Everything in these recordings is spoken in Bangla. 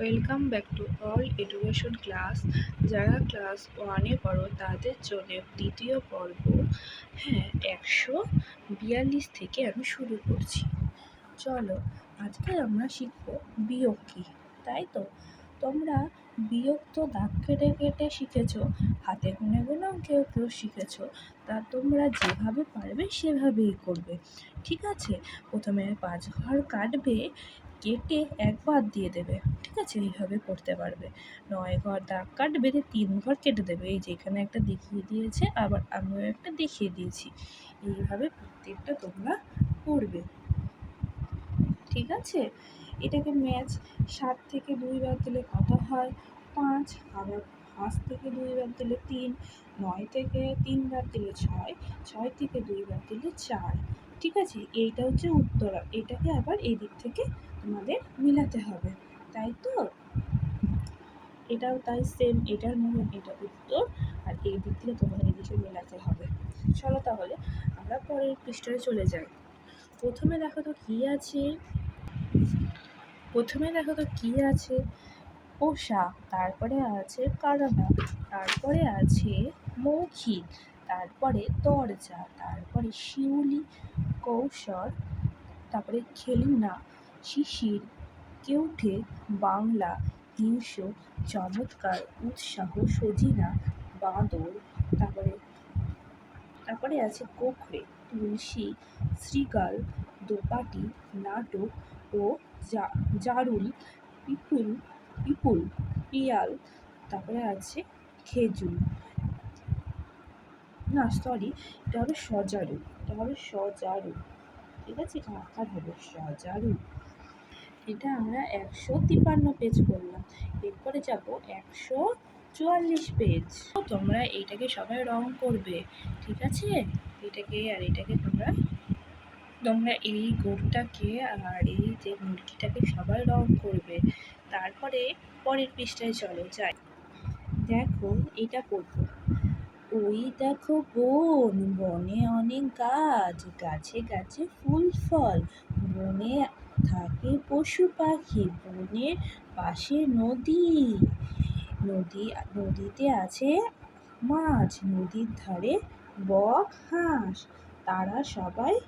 Welcome back to all education class. যারা ক্লাস ওয়ানে পড়ো, তাদের জন্য দ্বিতীয় পর্ব হ্যাঁ একশো বিয়াল্লিশ থেকে আমি শুরু করছি। চলো, আজকে আমরা শিখব বিয়োগ কী, তাই তো? তোমরা বিয়োগ তো দাগ কেটে কেটে শিখেছো, হাতে গুনে গুনেও কেউ কেউ শিখেছো, তা তোমরা যেভাবে পারবে সেভাবেই করবে। ঠিক আছে? প্রথমে পাঁচ ঘর কাটবে কেটে একবার দিয়ে দেবে। ঠিক আছে, এইভাবে করতে পারবে। নয় ঘর দাগ কাটবে দিয়ে তিন ঘর কেটে দেবে। এই যে এখানে একটা দেখিয়ে দিয়েছে, আবার আমিও একটা দেখিয়ে দিয়েছি। এইভাবে প্রত্যেকটা তোমরা করবে। ঠিক আছে? এটাকে ম্যাচ সাত থেকে দুই বার দিলে কত হয়? পাঁচ, আবার পাঁচ থেকে দুই বার দিলে তিন, নয় থেকে তিনবার দিলে ছয় ছয় থেকে দুই বার দিলে চার। ঠিক আছে? এইটা হচ্ছে উত্তর। এটাকে আবার এই দিক থেকে তোমাদের মিলাতে হবে। তাই তো? এটাও তাই সেম এটার মনে এটা উত্তর, আর এই দিক থেকে তোমাদের এদিকে মেলাতে হবে। চলো তাহলে, আমরা পরের পৃষ্ঠায় চলে যাই। প্রথমে দেখো তো কী আছে? প্রথমে দেখো তো কী আছে? পোশাক তারপরে আছে কারানা তারপরে আছে মৌখিক। তারপরে দরজা তারপরে শিউলি, কৌশল, তারপরে খেলনা, শিশির, কেউঠে, বাংলা হিংস চমৎকার, উৎসাহ, সজিনা, বাঁদর, তারপরে তারপরে আছে কোখরে তুলসী শ্রীগাল দোপাটি, নাটক ও জারুল, পিপুল পিপুল, পিয়াল, তারপরে আছে খেজুর। না সরি এটা হবে সজারু, এটা হবে সজারু, ঠিক আছে? এটা আকার হবে সজারু। এটা আমরা একশো তিপ্পান্ন পেজ করলাম, এরপরে যাব একশো চুয়াল্লিশ পেজ তোমরা এইটাকে সবাই রং করবে, ঠিক আছে? এটাকে আর এটাকে তোমরা তোমরা এই গোটটাকে আর এই যে মুরগিটাকে সবাই রং করবে। তারপরে পরের পৃষ্ঠায় চলো, যাই। দেখো, এটা পড়ব ওই দেখো বন, বনে অনেক গাছ, গাছে গাছে ফুল, ফল। বনে থাকে পশু পাখি, বনের পাশে নদী। নদী, নদীতে আছে মাছ, নদীর ধারে বক, হাঁস। তারা সবাই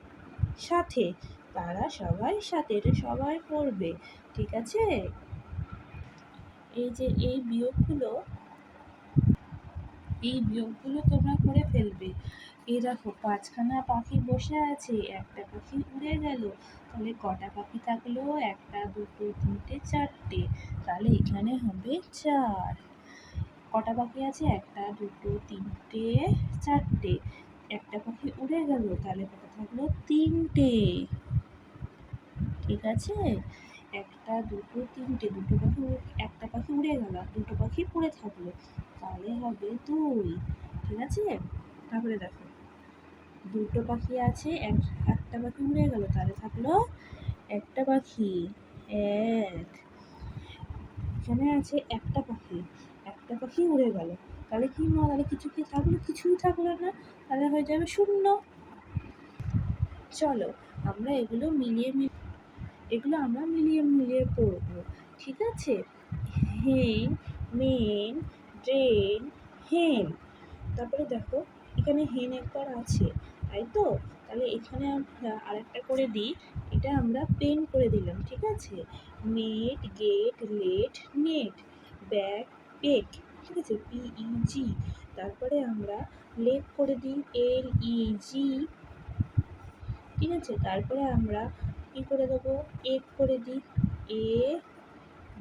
সাথে, তারা সবাই সাথে, এটা সবাই পড়বে ঠিক আছে? এই যে এই বিয়োগগুলো এই বিয়োগগুলো তোমরা করে ফেলবে। এই দেখো, পাঁচখানা পাখি বসে আছে, একটা পাখি উড়ে গেল, তাহলে কটা পাখি থাকল? একটা, দুটো, তিনটে, চারটে, তাহলে এখানে হবে চার। কটা পাখি আছে? একটা, দুটো, তিনটে, চারটে, একটা পাখি উড়ে গেল, তাহলে কটা থাকল? তিনটে। ঠিক আছে? একটা দুটো, তিনটে, দুটো পাখি একটা পাখি উড়ে গেল দুটো পাখি পড়ে থাকল। তাহলে হবে দুই, ঠিক আছে? তারপরে দেখো। দুটো পাখি আছে, এক, একটা পাখি উড়ে গেল, তাহলে থাকল একটা পাখি। এক, এখানে আছে একটা পাখি একটা পাখি উড়ে গেল। তাহলে কি না তাহলে কিছু কি থাকল? কিছুই থাকল না, তাহলে হয়ে যাবে শূন্য। চলো, আমরা এগুলো মিলিয়ে মিলিয়ে এগুলো আমরা মিলিয়ে মিলিয়ে পড়ব, ঠিক আছে? হেন মেন, ড্রেন হেন তারপরে দেখো, এখানে হেন একবার আছে, তাই তো? তাহলে এখানে আমরা আরেকটা করে দিই, এটা আমরা পেন করে দিলাম, ঠিক আছে? Net, get, let, net bag peck, ঠিক আছে? পিই জি। তারপরে আমরা লেক করে দিই, এল ই জি, ঠিক আছে? তারপরে আমরা কী করে দেবো? এগ করে দিই এ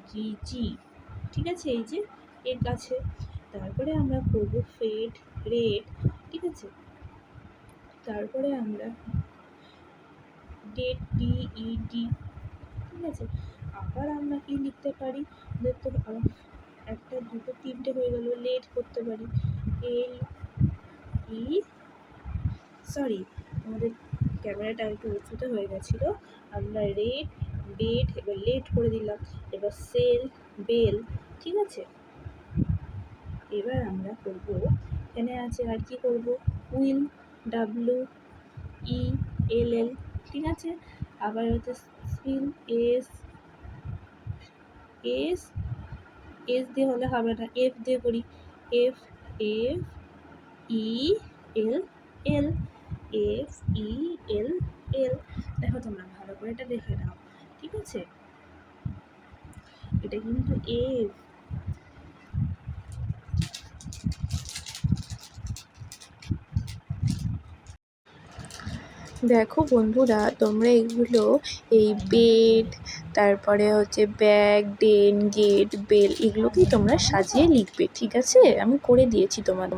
জি জি ঠিক আছে? এই যে এগ আছে তারপরে আমরা করব ফেড রেড ঠিক আছে? তারপরে আমরা ডেট ডি ই ডি ঠিক আছে? আবার আমরা কি লিখতে পারি? দেখতে একটা, দুটো, তিনটে হয়ে গেল। লেট করতে পারি। এল ই সরি আমাদের ক্যামেরাটা একটু উঁচুতে হয়ে গেছিল। আমরা রেড ডেট, এবার লেট করে দিলাম। এবার সেল, বেল, ঠিক আছে? এবার আমরা করব, এখানে আছে আর কি করব? উইল ডাব্লু ই, এল এল, ঠিক আছে? আবার হচ্ছে স্পিল এস এস এস দিয়ে হলে হবে না, এফ দিয়ে করি। F F, E, L L. F E L L দেখো তোমরা ভালো করে এটা দেখে নাও, ঠিক আছে? এটা কিন্তু এফ দেখো বন্ধুরা, তোমরা এগুলো এই বেড তারপরে হচ্ছে ব্যাগ ডেন গেট বেল এগুলোকেই তোমরা সাজিয়ে লিখবে, ঠিক আছে? আমি করে দিয়েছি তোমার